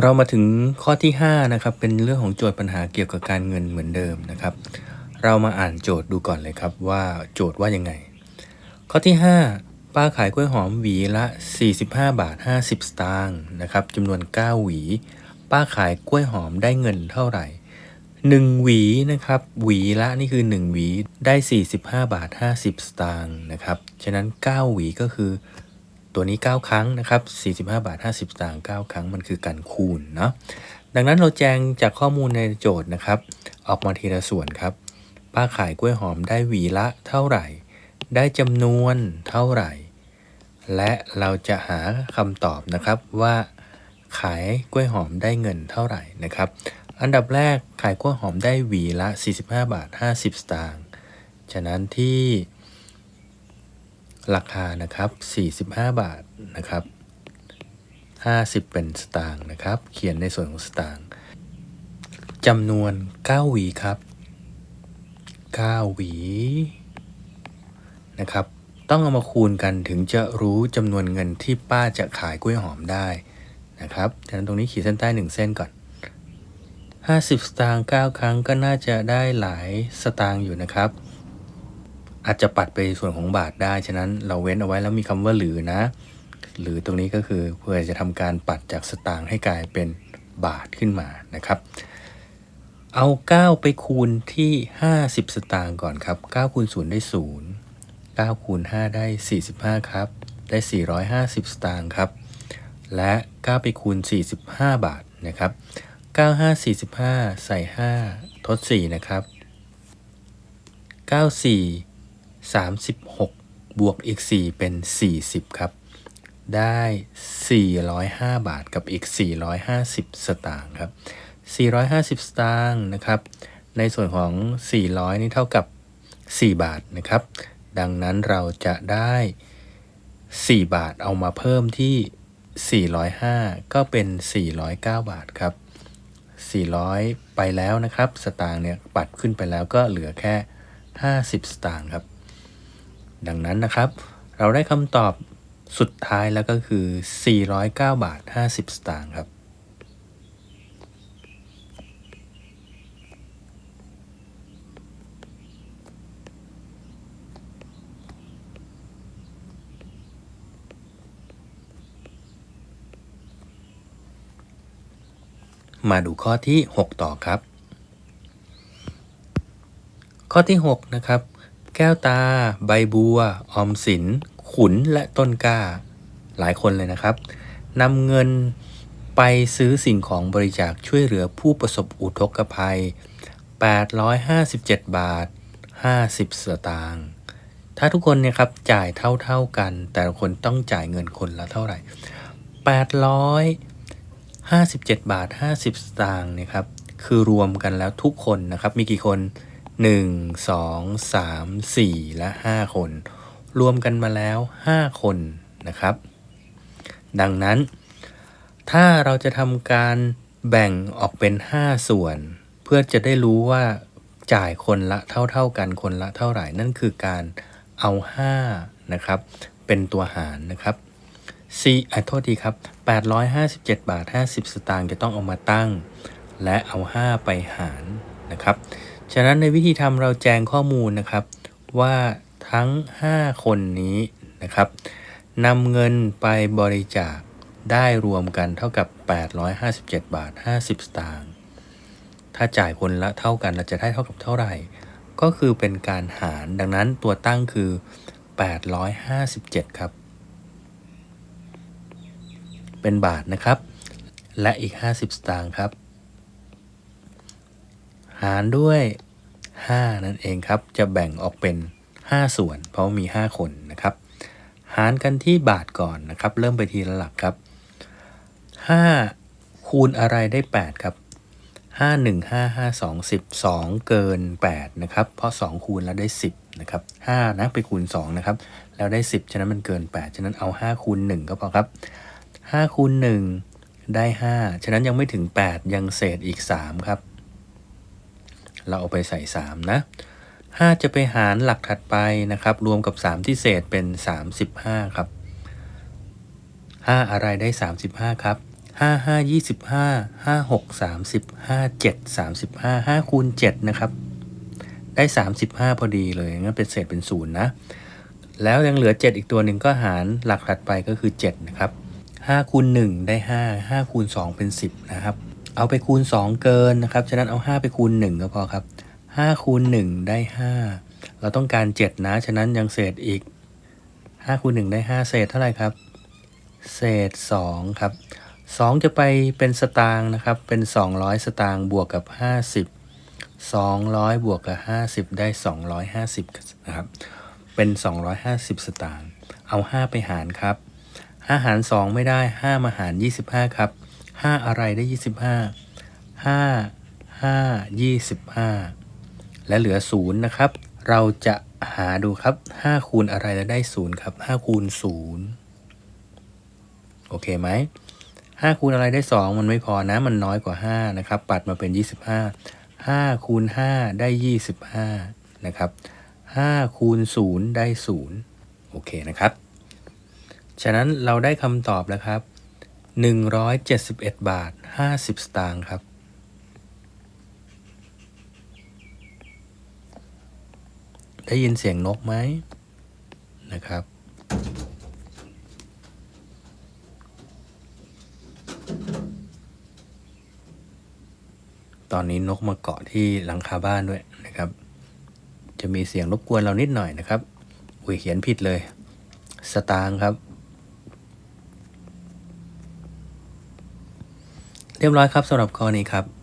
เรามาถึงข้อที่5นะครับเป็นเรื่องของโจทย์ปัญหาเกี่ยวกับการเงินเหมือนเดิมนะครับ เรามาอ่านโจทย์ดูก่อนเลยครับว่าโจทย์ว่ายังไง ข้อที่ 5 ป้าขายกล้วยหอมหวีละ 45 บาท 50 สตางค์นะครับจำนวน 9 หวี ป้าขายกล้วยหอมได้เงินเท่าไหร่ 1 หวีนะครับหวีละนี่คือ 1 หวีได้ 45 บาท 50 สตางค์นะครับฉะนั้น 9 หวีก็คือ ตัวนี้ 9 ครั้งนะครับ45 บาท 50สตางค์9ครั้งมันคือการคูณเนาะดังนั้นเราแจงจากข้อมูลในโจทย์นะครับ ออกมาทีละส่วนครับ ป้าขายกล้วยหอมได้หวีละเท่าไหร่ ได้จำนวนเท่าไหร่ และเราจะหาคำตอบนะครับว่าขายกล้วยหอมได้เงินเท่าไหร่นะครับ อันดับแรกขายกล้วยหอมได้หวีละ 45 บาท 50 สตางค์ ฉะนั้นที่ ราคานะครับ 45 บาทนะครับ 50 เป็นสตางค์นะครับ เขียนในส่วนของสตางค์จำนวน 9 หวีครับ 9 หวีนะครับ ต้องเอามาคูณกันถึงจะรู้จำนวนเงินที่ป้าจะขายกล้วยหอมได้นะครับฉะนั้นตรงนี้ขีดเส้นใต้ 1 เส้นก่อน 50 สตางค์9ครั้งก็น่าจะได้หลายสตางค์อยู่นะครับ อาจจะปัดไปส่วนของบาทได้ ฉะนั้นเราเว้นเอาไว้แล้วมีคำว่าหรือนะ หรือตรงนี้ก็คือเพื่อจะทำการปัดจากสตางค์ให้กลายเป็นบาทขึ้นมานะครับ เอา 9 ไปคูณที่ 50 สตางค์ก่อนครับ 9 คูณ 0 ได้ 0 9 คูณ 5 ได้ 45 ครับ ได้ 450 สตางค์ครับ และ 9 ไปคูณ 45 บาทนะครับ 9 5 45 ใส่ 5 ทด 4 นะครับ 9 4 36 บวกอีก 4 เป็น 40 ครับ ได้ 405 บาทกับอีก 450 สตางค์ครับ 450 สตางค์นะครับ ในส่วนของ 400 นี่เท่ากับ 4 บาทนะครับ ดังนั้นเราจะได้ 4 บาทเอามาเพิ่มที่ 405 ก็เป็น 409 บาทครับ 400 ไปแล้วนะครับ สตางค์เนี่ยปัดขึ้นไปแล้วก็เหลือแค่ 50 สตางค์ครับ ดังนั้นนะครับ เราได้คำตอบสุดท้ายแล้วก็คือ 409 บาท 50 สตางค์ครับ มาดูข้อที่ 6 ต่อครับ ข้อที่ 6 นะครับ แก้วตา ใบบัว ออมสิน ขุนและต้นกล้า หลายคนเลยนะครับนำเงินไปซื้อสิ่งของบริจาคช่วยเหลือผู้ประสบอุทกภัย 857 บาท 50 สตางค์ถ้าทุกคนเนี่ยครับจ่ายเท่าๆกัน แต่ละคนต้องจ่ายเงินคนละเท่าไหร่ 857 บาท 50 สตางค์นะครับคือรวมกันแล้วทุกคนนะครับ มีกี่คน 1 2 3 4 และ 5 คน รวมกันมาแล้ว 5 คนนะครับ ดังนั้น ถ้าเราจะทำการแบ่งออกเป็น 5 ส่วน เพื่อจะได้รู้ว่าจ่ายคนละเท่าๆกันคนละเท่าไหร่นั่นคือการเอา 5 นะครับ เป็นตัวหารนะครับ C อะโทษทีครับ 857 บาท 50 สตางค์จะต้องเอามาตั้ง และเอา 5 ไปหารนะครับ ฉะนั้นในวิธีทำเราแจงข้อมูลนะครับ ว่าทั้ง 5 คนนี้นะครับนำเงินไปบริจาคได้รวมกันเท่ากับ 857 บาท 50 สตางค์ถ้าจ่ายคนละเท่ากันเราจะได้เท่ากับเท่าไหร่ ก็คือเป็นการหารดังนั้นตัวตั้งคือ 857 ครับ เป็นบาทนะครับ และอีก 50 สตางค์ครับ หารด้วย 5 นั่นเองครับ จะแบ่งออกเป็น 5 ส่วน เพราะมี 5 คนนะครับ หารกันที่บาทก่อนนะครับ เริ่มไปทีละหลักครับ 5 คูณอะไรได้ 8 ครับ 5 1 5 5 2 10 2 เกิน 8 นะครับ เพราะ 2 คูณแล้วได้ 10 นะครับ5นะไปคูณ 2 นะครับ แล้วได้ 10 ฉะนั้นมันเกิน 8 ฉะนั้นเอา 5 คูณ 1 ก็พอครับ 5 คูณ 1 ได้ 5 ฉะนั้นยังไม่ถึง 8 ยังเศษอีก 3 ครับ เราเอาไปใส่ 3 นะ 5 จะไปหารหลักถัดไปนะครับ รวมกับ 3 ที่เศษเป็น 35 ครับ 5 อะไรได้ 35 ครับห้าห้ายี่สิบห้าห้าหกสามสิบห้าเจ็ดสามสิบห้าห้าคูณเจ็ดนะครับ ได้สามสิบห้าพอดีเลยงั้นเป็นเศษเป็นศูนย์นะ แล้วยังเหลือ 7 อีกตัวหนึ่งก็หารหลักถัดไปก็คือ 7 นะครับ5คูณ1ได้ 5 5คูณ2เป็น 10 นะครับ เอาไปคูณ 2 เกินนะครับ ฉะนั้นเอา 5 ไปคูณ 1 ก็พอครับ5คูณ 1 ได้ 5 เราต้องการ 7 นะ ฉะนั้นยังเศษอีก5คูณ 1 ได้ 5 เศษเท่าไหร่ครับ เศษ 2 ครับ 2 จะไปเป็นสตางค์นะครับ เป็น 200 สตางค์บวกกับ 50 200 บวกกับ 50 ได้ 250 นะครับ เป็น 250 สตางค์ เอา 5 ไปหารครับ 5 หาร 2 ไม่ได้ 5 มาหาร 25 ครับ 5อะไรได้25 5 5 25และเหลือ0นะครับ เราจะหาดูครับ5คูณอะไรแล้วได้0ครับ5คูณ0โอเคไหม5คูณอะไรได้2มันไม่พอนะ มันน้อยกว่า5นะครับ ปัดมาเป็น25 5คูณ5ได้25นะครับ5คูณ0ได้0โอเคนะครับ ฉะนั้นเราได้คำตอบแล้วครับ 171 บาท 50 สตางค์ครับ ได้ยินเสียงนกไหมนะครับ ตอนนี้นกมาเกาะที่หลังคาบ้านด้วยนะครับ จะมีเสียงรบกวนเรานิดหน่อยนะครับ อุ้ยเขียนผิดเลย สตางค์ครับ เรียบร้อยครับสำหรับข้อนี้ครับ